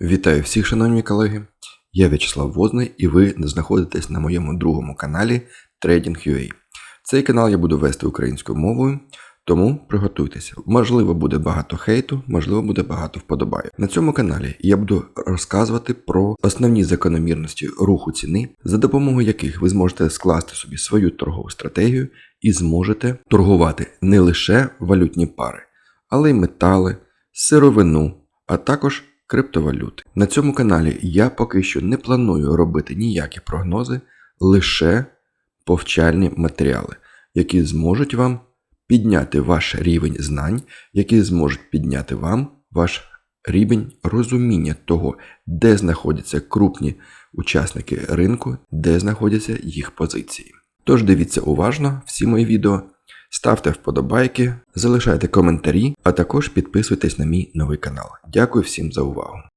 Вітаю всіх, шановні колеги. Я В'ячеслав Возний і ви знаходитесь на моєму другому каналі Trading.ua. Цей канал я буду вести українською мовою, тому приготуйтеся. Можливо, буде багато хейту, можливо, буде багато вподобайок. На цьому каналі я буду розказувати про основні закономірності руху ціни, за допомогою яких ви зможете скласти собі свою торгову стратегію і зможете торгувати не лише валютні пари, але й метали, сировину, а також криптовалюти. На цьому каналі я поки що не планую робити ніякі прогнози, лише повчальні матеріали, які зможуть вам підняти ваш рівень знань, які зможуть підняти вам ваш рівень розуміння того, де знаходяться крупні учасники ринку, де знаходяться їх позиції. Тож дивіться уважно всі мої відео, ставте вподобайки, залишайте коментарі, а також підписуйтесь на мій новий канал. Дякую всім за увагу.